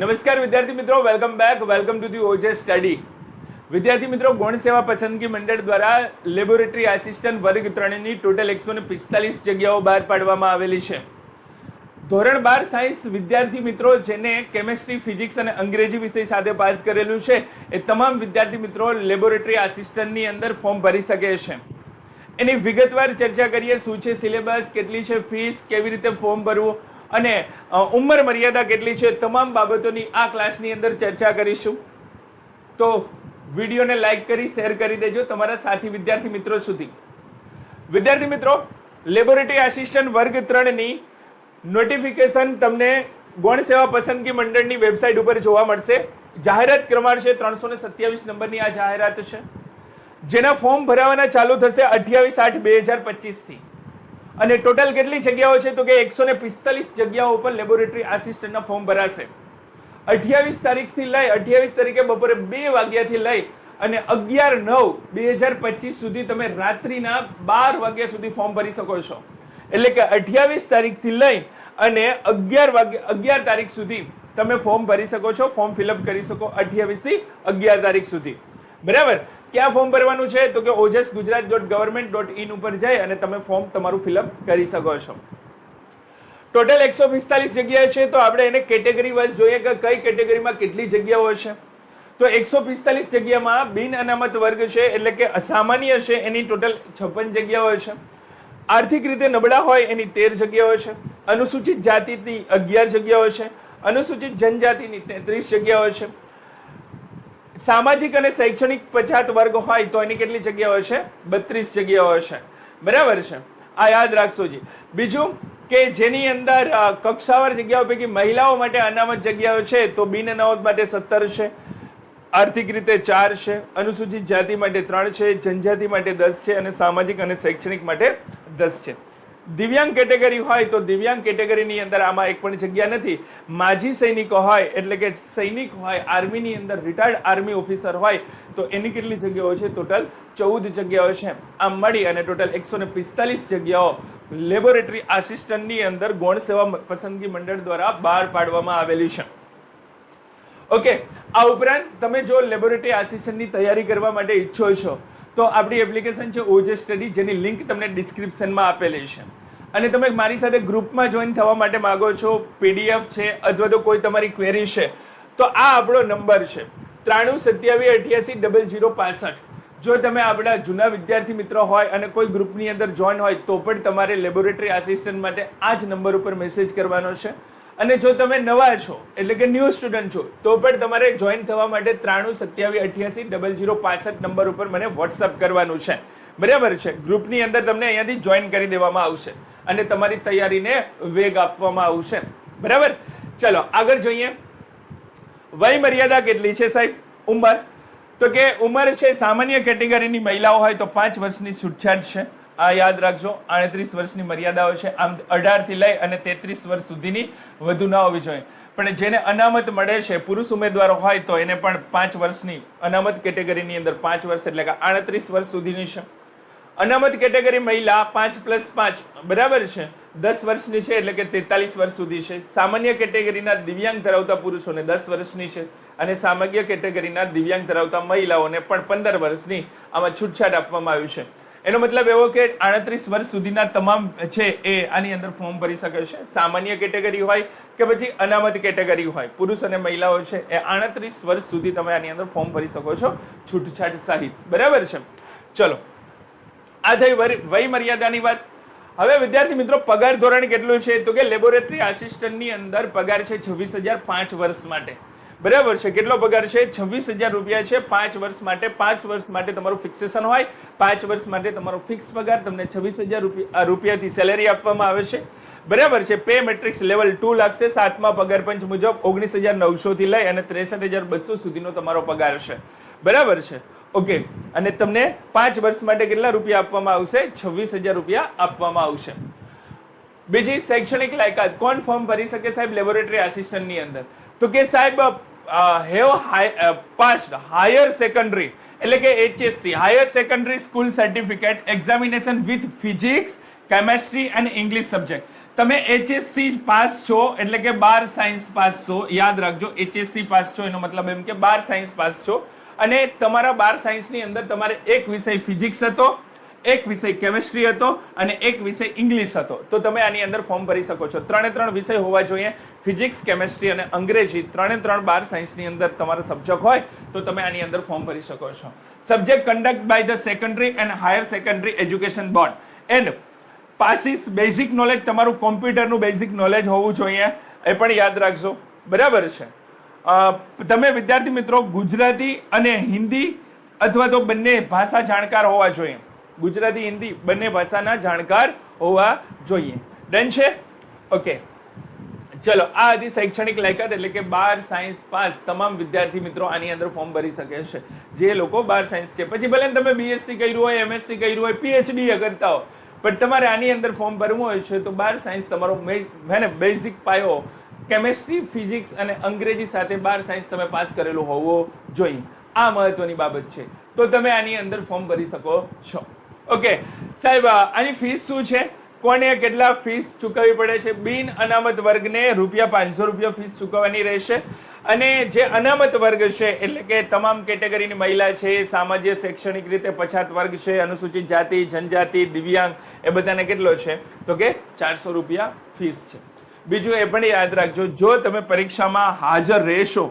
નમસ્કાર વિદ્યાર્થી મિત્રો welcome back welcome to the OJ Study વિદ્યાર્થી મિત્રો, ગૌણ સેવા પસંદગી મંડળ દ્વારા લેબોરેટરી આસિસ્ટન્ટ વર્ગ ત્રણની ટોટલ એકસો ને પિસ્તાલીસ જગ્યાઓ બહાર પાડવામાં આવેલી છે. ધોરણ બાર સાયન્સ વિદ્યાર્થી મિત્રો, જેને કેમેસ્ટ્રી ફિઝિક્સ અને અંગ્રેજી વિષય સાથે પાસ કરેલું છે, એ તમામ વિદ્યાર્થી મિત્રો લેબોરેટરી આસિસ્ટન્ટની અંદર ફોર્મ ભરી શકે છે. એની વિગતવાર ચર્ચા કરીએ, શું છે સિલેબસ કેટલી છે ફીસ કેવી રીતે ફોર્મ ભરવું અને ઉંમર મર્યાદા કેટલી છે તમામ બાબતોની આ ક્લાસની અંદર ચર્ચા કરીશું. તો વિડીયોને લાઈક કરી, શેર કરી દેજો તમારા સાથી વિદ્યાર્થી મિત્રો સુધી. વિદ્યાર્થી મિત્રો, લેબોરેટરી આસિસ્ટન્ટ વર્ગ ત્રણની નોટિફિકેશન તમને ગૌણ સેવા પસંદગી મંડળની વેબસાઇટ ઉપર જોવા મળશે. જાહેરાત ક્રમાંક છે ત્રણસો ને સત્યાવીસ નંબરની આ જાહેરાત છે. જેના ફોર્મ ભરાવાના ચાલુ થશે અઠ્યાવીસ આઠ બે હજાર પચીસથી. અને ટોટલ કેટલી જગ્યાઓ છે તો કે એકસો ને પિસ્તાલીસ જગ્યાઓ ઉપર લેબોરેટરી આસિસ્ટન્ટના ફોર્મ ભરાશે. અઠ્યાવીસ તારીખથી લઈ, અઠ્યાવીસ તારીખે બપોરે બે વાગ્યાથી લઈ અને અગિયાર નવ બે હજાર પચીસ સુધી તમે રાત્રિના બાર વાગ્યા સુધી ફોર્મ ભરી શકો છો. એટલે કે અઠ્યાવીસ તારીખથી લઈ અને અગિયાર વાગ્યા અગિયાર તારીખ સુધી તમે ફોર્મ ભરી શકો છો, ફોર્મ ફિલઅપ કરી શકો અઠ્યાવીસથી અગિયાર તારીખ સુધી. બરાબર? ક્યાં ફોર્મ ભરવાનું છે? તો કે Ojas Gujarat dot government dot in ઉપર જઈ અને તમે ફોર્મ તમારું ફિલઅપ કરી શકો છો. ટોટલ એકસો પિસ્તાલીસ જગ્યા છે, તો આપણે એને કેટેગરી વાઇઝ જોઈએ કે કઈ કેટેગરીમાં કેટલી જગ્યાઓ છે. તો એકસો પિસ્તાલીસ જગ્યામાં બિન અનામત વર્ગ છે, એટલે કે અસામાન્ય છે, એની ટોટલ છપ્પન જગ્યાઓ છે. આર્થિક રીતે નબળા હોય, એની તેર જગ્યાઓ છે. અનુસૂચિત જાતિની અગિયાર જગ્યાઓ છે. અનુસૂચિત જનજાતિની તેત્રીસ જગ્યાઓ છે. સામાજિક અને શૈક્ષણિક પછાત વર્ગ હોય તો એની કેટલી જગ્યાઓ છે બત્રીસ જગ્યાઓ છે બરાબર છે? આ યાદ રાખશો જી. બીજું કે જેની અંદર કક્ષાવાર જગ્યાઓ પૈકી મહિલાઓ માટે અનામત જગ્યાઓ છે તો બિન અનામત માટે સત્તર છે, આર્થિક રીતે ચાર છે, અનુસૂચિત જાતિ માટે ત્રણ છે, જનજાતિ માટે દસ છે અને સામાજિક અને શૈક્ષણિક માટે દસ છે. દિવ્યાંગ કેટેગરી હોય તો દિવ્યાંગ કેટેગરીની અંદર આમાં એક પણ જગ્યા નથી. માજી સૈનિકો હોય, એટલે કે સૈનિક હોય, આર્મીની અંદર રિટાયર્ડ આર્મી ઓફિસર હોય, તો એની કેટલી જગ્યાઓ છે? ટોટલ ચૌદ જગ્યાઓ છે. આમ મળી અને ટોટલ એકસો ને પિસ્તાલીસ જગ્યાઓ લેબોરેટરી આસિસ્ટન્ટની અંદર ગૌણ સેવા પસંદગી મંડળ દ્વારા બહાર પાડવામાં આવેલી છે. ઓકે આ ઉપરાંત તમે જો લેબોરેટરી આસિસ્ટન્ટની તૈયારી કરવા માટે ઈચ્છો છો તો આપણી એપ્લિકેશન છે ઓજે સ્ટડી, જેની લિંક તમને ડિસ્ક્રિપ્શનમાં આપેલી છે. અને તમે મારી સાથે ગ્રુપમાં જોઈન થવા માટે માગો છો પીડીએફ છે, અથવા તો કોઈ તમારી ક્વેરી છે, તો આ આપણો નંબર છે. ત્રાણું, સત્યાવીસ, અઠ્યાસી ડબલ જીરો પાસઠ. જો તમે આપણા જૂના વિદ્યાર્થી મિત્રો હોય અને કોઈ ગ્રુપની અંદર જોઈન હોય, તો પણ તમારે લેબોરેટરી આસિસ્ટન્ટ માટે આ જ નંબર ઉપર મેસેજ કરવાનો છે. અને જો તમે નવા છો, એટલે કે ન્યૂ સ્ટુડન્ટ છો, તો પણ તમારે જોઈન થવા માટે ત્રાણું સત્યાવીસ અઠ્યાસી ડબલ જીરો પાસઠ નંબર ઉપર મને વોટ્સઅપ કરવાનું છે. બરાબર છે? ગ્રુપની અંદર તમને અહીંયાથી જોઈન કરી દેવામાં આવશે અને તમારી તૈયારીને વેગ આપવામાં આવશે. બરાબર? ચલો, આગળ જોઈએ. વય મર્યાદા કેટલી છે સાહેબ? ઉંમર? તો કે ઉંમર છે સામાન્ય કેટેગરીની મહિલાઓ હોય તો પાંચ વર્ષની છૂટછાટ છે. આ યાદ રાખજો, આડત્રીસ વર્ષની મર્યાદાઓ છે, આમ અઢારથી લઈ અને તેત્રીસ વર્ષ સુધીની વધુ ના હોવી જોઈએ. પણ જેને અનામત મળે છે, પુરુષ ઉમેદવારો હોય તો એને પણ પાંચ વર્ષની અનામત કેટેગરીની અંદર પાંચ વર્ષ, એટલે કે આડત્રીસ વર્ષ સુધીની છે. અનામત કેટેગરી મહિલા પાંચ પ્લસ પાંચ, બરાબર છે? દસ વર્ષની છે, એટલે કે તેતાલીસ વર્ષ સુધી છે. સામાન્ય કેટેગરીના દિવ્યાંગ ધરાવતા પુરુષોને દસ વર્ષની છે અને સામાન્ય કેટેગરીના દિવ્યાંગ ધરાવતા મહિલાઓને પણ પંદર વર્ષની આમાં છૂટછાટ આપવામાં આવી છે. એનો મતલબ એવો કે આડત્રીસ વર્ષ સુધીના તમામ છે એ આની અંદર ફોર્મ ભરી શકે છે. સામાન્ય કેટેગરી હોય કે પછી અનામત કેટેગરી હોય. પુરુષ અને મહિલાઓ છે એ આડત્રીસ વર્ષ સુધી તમે આની અંદર ફોર્મ ભરી શકો છો છૂટછાટ સહિત. બરાબર છે? ચલો. આ થઈ વય મર્યાદાની વાત. હવે વિદ્યાર્થી મિત્રો, પગાર ધોરણ કેટલું છે? તો કે લેબોરેટરી આસિસ્ટન્ટની અંદર પગાર છે છવ્વીસ હજાર પાંચ વર્ષ માટે. બરાબર છે. કેટલો પગાર છે? છવ્વીસ હજાર રૂપિયા છે. પાંચ વર્ષ માટે, પાંચ વર્ષ માટે તમારું ફિક્સેશન હોય. પાંચ વર્ષ માટે તમારો ફિક્સ પગાર તમને છવ્વીસ હજાર રૂપિયા રૂપિયાથી સેલેરી આપવામાં આવે છે. બરાબર છે. પે મેટ્રિક્સ લેવલ ટુ લાગશે. સાતમા પગાર પંચ મુજબ ઓગણીસ હજાર નવસોથી લઈ અને ત્રેસઠ હજાર બસો સુધીનો તમારો પગાર છે. બરાબર છે. ઓકે. અને તમને પાંચ વર્ષ માટે કેટલા રૂપિયા આપવામાં આવશે? છવ્વીસ હજાર રૂપિયા આપવામાં આવશે. બીજી શૈક્ષણિક લાયકાત કોણ ફોર્મ ભરી શકે સાહેબ? લેબોરેટરી આસિસ્ટન્ટની અંદર. તો કે સાહેબ હેવ પાસ્ડ હાયર સેકન્ડરી. એટલે કે HSC higher secondary school certificate, examination with physics, chemistry અને ઇંગ્લિશ સબ્જેક્ટ. તમે એચએસસી પાસ છો, એટલે કે બાર સાયન્સ પાસ છો, યાદ રાખજો એચએસસી પાસ છો એનો મતલબ એમ કે બાર સાયન્સ પાસ છો. અને તમારા બાર સાયન્સની અંદર તમારે એક વિષય ફિઝિક્સ હતો એક વિષય કેમેસ્ટ્રી હતો અને એક વિષય ઇંગ્લિશ હતો. તો તમે આની અંદર ફોર્મ ભરી શકો છો. ત્રણે ત્રણ વિષય હોવા જોઈએ. ફિઝિક્સ કેમેસ્ટ્રી અને અંગ્રેજી ત્રણે ત્રણ બાર સાયન્સની અંદર તમારો સબ્જેક્ટ હોય તો તમે આની અંદર ફોર્મ ભરી શકો છો. Subject conduct by the secondary and higher secondary education board and passes basic knowledge તમારું કોમ્પ્યુટરનું બેઝિક નોલેજ હોવું જોઈએ. એ પણ યાદ રાખજો. બરાબર છે? તમે વિદ્યાર્થી મિત્રો ગુજરાતી અને હિન્દી અથવા તો બંને ભાષા જાણકાર હોવા જોઈએ. ગુજરાતી, હિન્દી બંને ભાષાના જાણકાર હોવા જોઈએ. ડન છે? ઓકે ચલો, આ હતી શૈક્ષણિક લાયકાત એટલે કે બાર સાયન્સ પાસ તમામ વિદ્યાર્થી મિત્રો આની અંદર ફોર્મ ભરી શકે છે. જે લોકો બાર સાયન્સ છે. પછી ભલે તમે બીએસસી કર્યું હોય એમએસસી કર્યું હોય પીએચડી કરતા હો. પણ તમારે આની અંદર ફોર્મ ભરવું હોય છે, તો બાર સાયન્સ તમારો હે ને બેઝિક પાયો. કેમેસ્ટ્રી ફિઝિક્સ અને અંગ્રેજી સાથે બાર સાયન્સ તમે પાસ કરેલો હોવો જોઈએ. આ મહત્વની બાબત છે. તો તમે આની અંદર ફોર્મ ભરી શકો છો. ઓકે સાહેબ આની ફીસ શું છે? કોને કેટલા ફીસ ચૂકવવી પડે છે? બિન અનામત વર્ગને રૂપિયા પાંચસો રૂપિયા ફીસ ચૂકવવાની રહેશે. અને જે અનામત વર્ગ છે, એટલે કે તમામ કેટેગરીની મહિલા છે સામાજિક શૈક્ષણિક રીતે પછાત વર્ગ છે, અનુસૂચિત જાતિ, જનજાતિ, દિવ્યાંગ, એ બધાને કેટલો છે? તો કે ચારસો રૂપિયા ફીસ છે. બીજું એ પણ યાદ રાખજો, જો તમે પરીક્ષામાં હાજર રહેશો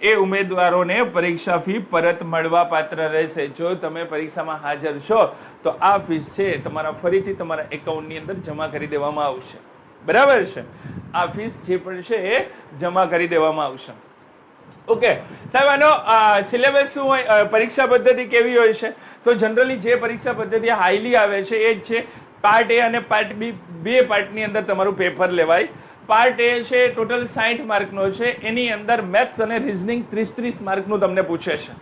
એ ઉમેદવારોને પરીક્ષા ફી પરત મળવા પાત્ર રહેશે. જો તમે પરીક્ષામાં હાજર છો, તો આ ફીસ છે તમારા ફરીથી તમારા એકાઉન્ટની અંદર જમા કરી દેવામાં આવશે. બરાબર છે? આ ફીસ જે પણ છે એ જમા કરી દેવામાં આવશે. ઓકે, સાહેબ, આનો સિલેબસ શું હોય? પરીક્ષા પદ્ધતિ કેવી હોય છે? તો જનરલી જે પરીક્ષા પદ્ધતિ હાઈલી આવે છે, એ જ છે, પાર્ટ એ અને પાર્ટ બી, બે પાર્ટની અંદર તમારું પેપર લેવાય. પાર્ટ એ છે ટોટલ સાઠ માર્કનો છે. એની અંદર મેથ્સ અને રિઝનિંગ ત્રીસ ત્રીસ માર્કનું તમને પૂછે છે.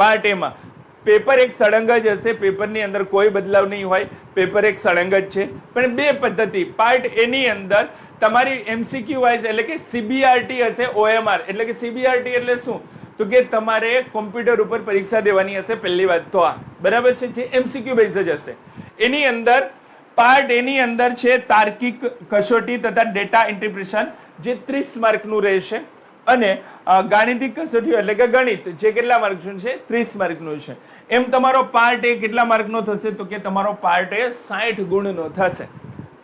પાર્ટ એમાં પેપર એક સળંગ જ હશે પેપરની અંદર કોઈ બદલાવ નહીં હોય પેપર એક સળંગ જ છે. પણ બે પદ્ધતિ પાર્ટ એની અંદર તમારી એમસીક્યુ વાઇઝ એટલે કે સીબીઆરટી હશે ઓએમઆર એટલે કે સીબીઆરટી એટલે શું? તો કે તમારે કોમ્પ્યુટર ઉપર પરીક્ષા દેવાની હશે, પહેલી વાત તો આ. બરાબર છે? જે એમસીક્યુ બેઝ જ હશે. એની અંદર પાર્ટ એની અંદર છે તાર્કિક કસોટી તથા ડેટા ઇન્ટરપ્રિશન જે ત્રીસ માર્કનું રહેશે. અને ગાણિતિક કસોટીઓ એટલે કે ગણિત જે કેટલા માર્કનું છે? ત્રીસ માર્કનું છે. એમ તમારો પાર્ટ એ કેટલા માર્કનો થશે? તો કે તમારો પાર્ટ એ સાઠ ગુણનો થશે.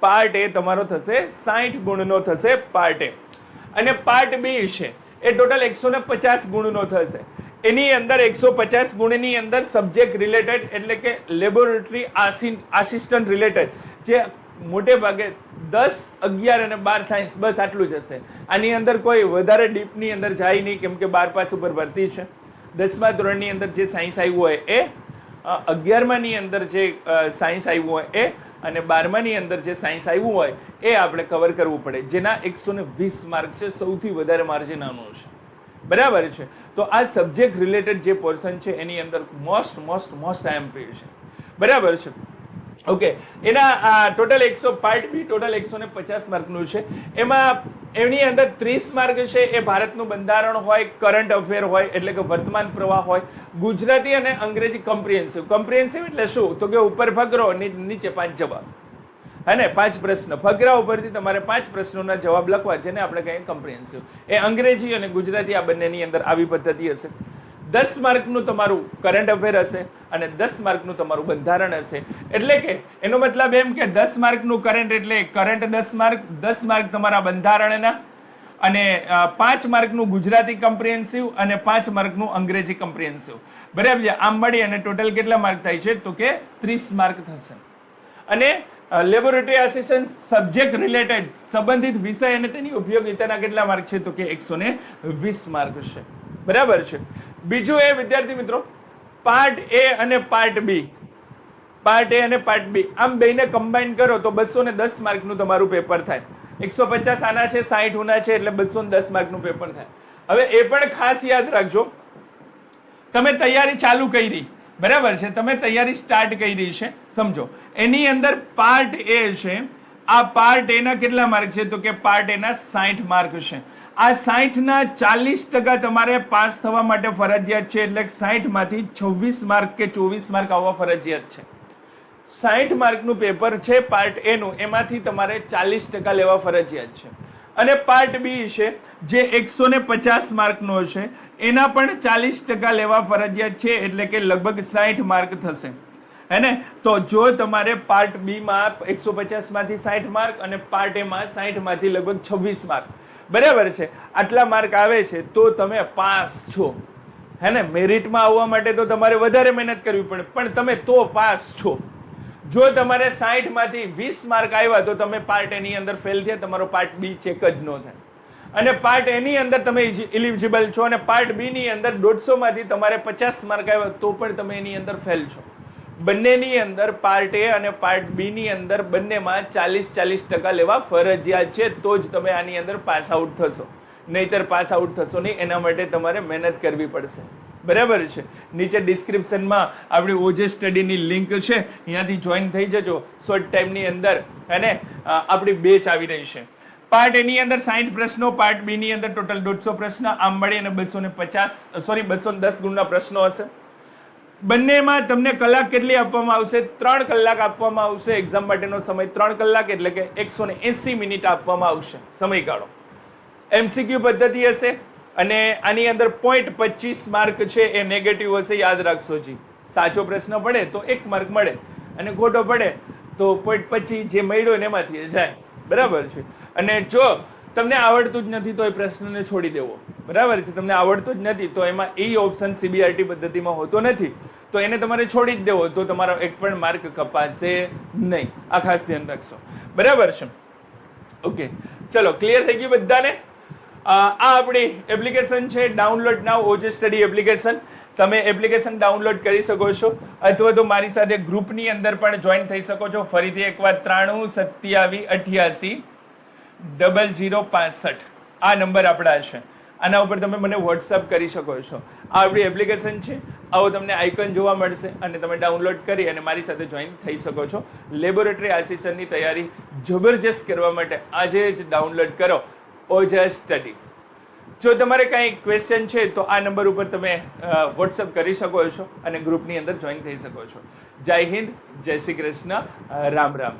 પાર્ટ એ તમારો થશે સાઠ ગુણનો થશે પાર્ટ એ. અને પાર્ટ બી છે. એ ટોટલ એકસો ને પચાસ ગુણનો થશે. એની અંદર એકસો પચાસ ગુણની અંદર સબ્જેક્ટ રિલેટેડ એટલે કે લેબોરેટરી આસિસ્ટન્ટ રિલેટેડ જે મોટે ભાગે દસ, અગિયાર અને બાર સાયન્સ બસ આટલું જ હશે. આની અંદર કોઈ વધારે ડીપની અંદર જાય નહીં, કેમ કે બાર પાસ ઉપર ભરતી છે. દસમા ધોરણની અંદર જે સાયન્સ આવ્યું હોય એ અગિયારમાની અંદર જે સાયન્સ આવ્યું હોય એ, અને બારમાની અંદર જે સાયન્સ આવ્યું હોય એ આપણે કવર કરવું પડે. જેના એકસો ને વીસ માર્ક છે, સૌથી વધારે માર્જિન આનું છે. બરાબર છે. તો આ સબ્જેક્ટ રિલેટેડ જે પોર્શન છે, એની અંદર મોસ્ટ મોસ્ટ મોસ્ટ આઈએમપી છે. બરાબર છે. ઓકે એના ટોટલ એકસો પાર્ટ બી ટોટલ એકસો ને પચાસ માર્કનું છે. એમાં, એની અંદર ત્રીસ માર્ક છે, એ ભારતનું બંધારણ હોય કરંટ અફેર હોય, એટલે કે વર્તમાન પ્રવાહ હોય, ગુજરાતી અને અંગ્રેજી કમ્પ્રિહેન્સિવ કમ્પ્રિહેન્સિવ એટલે શું? તો કે ઉપર ભગરો નીચે પાંચ જવાબ. હે ને પાંચ પ્રશ્ન. ફકરા ઉપરથી તમારે પાંચ પ્રશ્નોના જવાબ લખવા જેને આપણે કહીએ કમ્પ્રિહેન્સિવ એ અંગ્રેજી અને ગુજરાતી આ બંનેની અંદર આવી પદ્ધતિ હશે. દસ માર્કનું તમારું કરંટ અફેર હશે અને દસ માર્કનું તમારું બંધારણ હશે. એટલે કે એનો મતલબ એમ કે દસ માર્કનું કરંટ એટલે કરંટ દસ માર્ક દસ માર્ક તમારા બંધારણના અને પાંચ માર્કનું ગુજરાતી કમ્પ્રિહેન્સિવ અને પાંચ માર્કનું અંગ્રેજી કમ્પ્રિહેન્સિવ બરાબર છે? આમ મળી અને ટોટલ કેટલા માર્ક થાય છે? તો કે ત્રીસ માર્ક થશે. અને લેબોરેટરી આસિસ્ટન્ટ સબ્જેક્ટ રિલેટેડ સંબંધિત વિષય અને તેની ઉપયોગિતાના કેટલા માર્ક છે તો કે એકસો ને વીસ માર્ક છે. બરાબર છે. બીજું એ, વિદ્યાર્થી મિત્રો પાર્ટ એ અને પાર્ટ બી પાર્ટ એ અને પાર્ટ બી આમ બેને કમ્બાઈન કરો તો બસો ને દસ માર્કનું તમારું પેપર થાય. એકસો પચાસ આના છે સાઠ ઉના છે, એટલે બસો ને દસ માર્કનું પેપર થાય. હવે એ પણ ખાસ યાદ રાખજો. તમે તૈયારી ચાલુ કરી. બરાબર છે. તમે તૈયારી સ્ટાર્ટ કરી છે. સમજો. એની અંદર પાર્ટ એ છે. આ પાર્ટ એના કેટલા માર્ક છે? તો કે પાર્ટ એના સાઠ માર્ક છે. આ સાઠના ચાલીસ ટકા તમારે પાસ થવા માટે ફરજિયાત છે. એટલે સાઠમાંથી છવ્વીસ માર્ક કે ચોવીસ માર્ક આવવા ફરજિયાત છે. સાઠ માર્કનું પેપર છે પાર્ટ એનું એમાંથી તમારે ચાલીસ ટકા લેવા ફરજિયાત છે. અને પાર્ટ બી છે, જે એકસો ને પચાસ માર્કનો છે. એના પણ ચાલીસ ટકા લેવા ફરજિયાત છે, એટલે કે લગભગ સાહીઠ માર્ક થશે. હે ને? તો જો તમારે પાર્ટ બીમાં એકસો પચાસમાંથી સાઠ માર્ક અને પાર્ટ એમાં સાઠમાંથી લગભગ છવ્વીસ માર્ક. બરાબર છે? આટલા માર્ક આવે છે, તો તમે પાસ છો. હે ને? મેરિટમાં આવવા માટે તો તમારે વધારે મહેનત કરવી પડે, પણ તમે તો પાસ છો. જો તમારે સાઠમાંથી વીસ માર્ક આવ્યા તો તમે પાર્ટ એની અંદર ફેલ થયા, તમારો પાર્ટ બી ચેક જ ન થાય. અને પાર્ટ એની અંદર તમે ઇલિજિબલ છો અને પાર્ટ બી ની અંદર દોઢસોમાંથી તમારે પચાસ માર્ક આવ્યા તો પણ તમે એની અંદર ફેલ છો. બંનેની અંદર પાર્ટ એ અને પાર્ટ બી ની અંદર બંનેમાં ચાલીસ ચાલીસ ટકા લેવા ફરજિયાત છે, તો જ તમે આની અંદર પાસ આઉટ થશો. નહીતર પાસ આઉટ થશો નહીં, એના માટે તમારે મહેનત કરવી પડશે. બરાબર છે? નીચે ડિસ્ક્રિપ્શનમાં આપણી ઓજે સ્ટડીની લિંક છે, અહીંયાથી જોઈન થઈ જજો. શોર્ટ ટાઈમની અંદર અને આપણી બેચ આવી રહી છે. પાર્ટ એની અંદર સાઠ પ્રશ્નો, પાર્ટ બીની અંદર ટોટલ દોઢસો પ્રશ્ન, આમ મળી અને બસો ને પચાસ, સોરી, બસો દસ ગુણના પ્રશ્નો હશે. બંનેમાં તમને કલાક કેટલી આપવામાં આવશે? ત્રણ કલાક આપવામાં આવશે. એક્ઝામ માટેનો સમય ત્રણ કલાક, એટલે કે એકસો ને એસી મિનિટ આપવામાં આવશે. સમયગાળો. એમસીક્યુ પદ્ધતિ હશે અને આની અંદર પોઈન્ટ પચીસ માર્ક છે એ નેગેટિવ હશે, યાદ રાખશો જી. સાચો પ્રશ્ન પડે તો એક માર્ક મળે અને ખોટો પડે તો પોઈન્ટ પચીસ જે મળ્યો ને એમાંથી જાય. બરાબર છે? અને જો તમને આવડતું જ નથી તો એ પ્રશ્નને છોડી દેવો. બરાબર છે? તમને આવડતું જ નથી તો એમાં એ ઓપ્શન સીબીઆરટી પદ્ધતિમાં હોતો નથી તો એને તમારે છોડી જ દેવો તો તમારો એક પણ માર્ક કપાશે નહીં. આ ખાસ ધ્યાન રાખશો. બરાબર છે? ઓકે. ચલો ક્લિયર થઈ ગયું બધાને? આ આપણી એપ્લિકેશન છે download now OJ Study application તમે એપ્લિકેશન ડાઉનલોડ કરી શકો છો, અથવા તો મારી સાથે ગ્રુપની અંદર પણ જોઈન થઈ શકો છો. ફરીથી એકવાર ત્રાણું, સત્યાવી, અઠ્યાસી ડબલ જીરો પાસઠ. આ નંબર આપણા છે આના ઉપર તમે મને વોટ્સઅપ કરી શકો છો. આ આપણી એપ્લિકેશન છે. આવો તમને આઇકન જોવા મળશે અને તમે ડાઉનલોડ કરી અને મારી સાથે જોઈન થઈ શકો છો. લેબોરેટરી આસિસ્ટન્ટની તૈયારી જબરજસ્ત કરવા માટે આજે જ ડાઉનલોડ કરો. ઓજસ સ્ટડી જો તમારે કાંઈ ક્વેશ્ચન છે, તો આ નંબર ઉપર તમે વોટ્સઅપ કરી શકો છો અને ગ્રુપની અંદર જોઈન થઈ શકો છો. જય હિન્દ, જય શ્રી કૃષ્ણ રામ રામ.